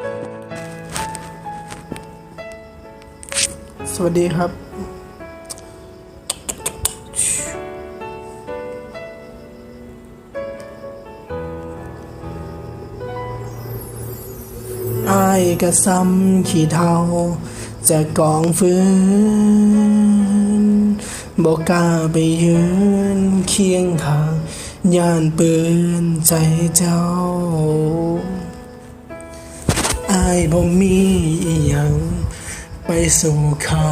สวัสดีครับ อายกระซ้ำขี้เทาจะกองฟืนบอกกล้าไปยืนเคียงทางย่านปืนใจเจ้าายบ่มีอหยังไปสู่เขา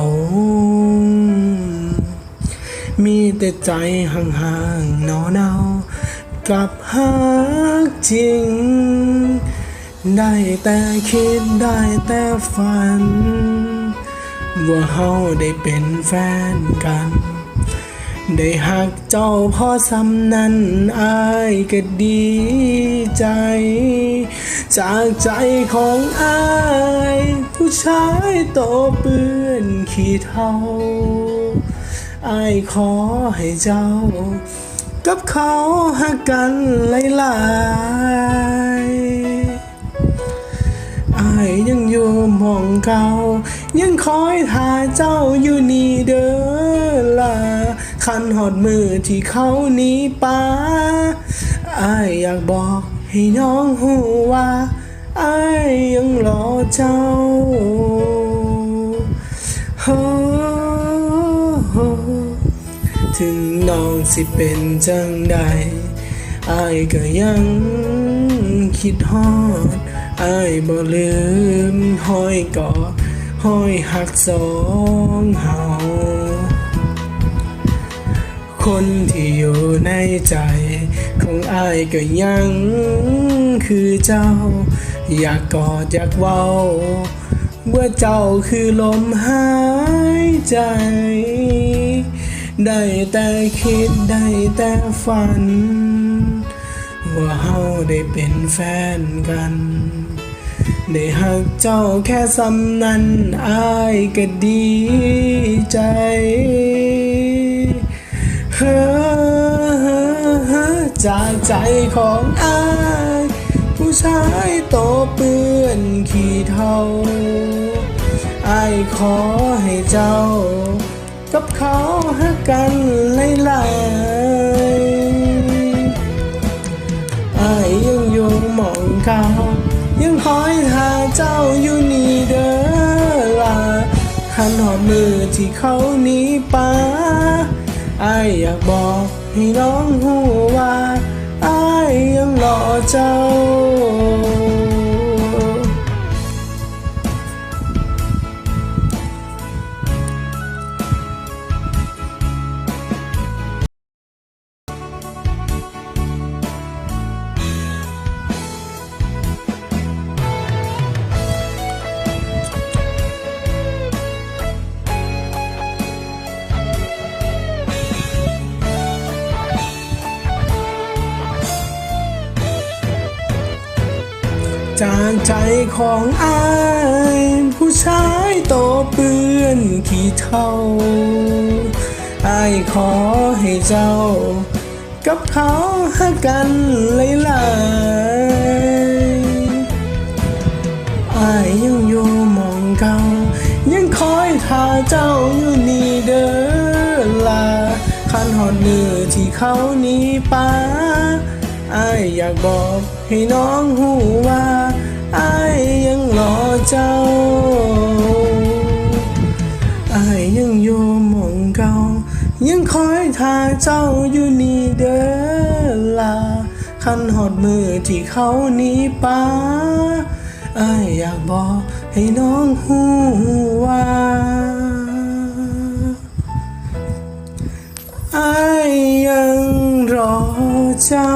มีแต่ใจห่างๆเนาเนากับฮักจริง ได้แต่คิดได้แต่ฝัน ว่าเฮาได้เป็นแฟนกัน ได้หักเจ้าพ่อสำนั้นอายก็ดีใจ จากใจของอาย ผู้ชายโตเปื้อนขี้เทาอายขอให้เจ้า กับเขาหักกันหลายๆอายยังอยู่มองเก่ายังคอยหาเจ้าอยู่นี่เด้อล่ะ คันหอดมือที่เขาหนีป้าอายอยากบอกให้น้องหูว่าอายยังรอเจ้าโอ้โหถึงน้องสิเป็นจังใดอายก็ยังคิดฮอดอายบ่ลืมห้อยกอดห้อยหักสองเฮา คนที่อยู่ในใจ ของอายก็ยังคือเจ้า อยากกอดอยากเว้าว่าเจ้าคือลมหายใจ ได้แต่คิดได้แต่ฝัน ว่าเฮาได้เป็นแฟนกัน ได้หักเจ้าแค่สำนั้นอายก็ดีใจ จากใจของอายผู้ชายโตเปื้อนขี้เทาอายขอให้เจ้า กับเขาหักกันหลายๆอายยังอยู่มองเก่ายังคอยหาเจ้าอยู่นี่เด้อล่ะขันหอดมือที่เขาหนี้ป้า อายอยากบอกให้น้องหูว่าอายยังรอเจ้า จากใจของอายผู้ชายโตเปื้อนขี้เท่าอายขอให้เจ้า กับเขาหักกันหลายๆอายยังอยู่มองเก่ายังคอยท่าเจ้าอยู่นี่เด้อล่ะคันหอดมือที่เขานี้ป้า อายอยากบอกให้น้องหูว่าอายยังรอเจ้าอายยังอยู่มองเก่ายังคอยท่าเจ้าอยู่นี่เด้อล่ะคันหอดมือที่เขาหนีป้าอายอยากบอกให้น้องหูว่า เจ้า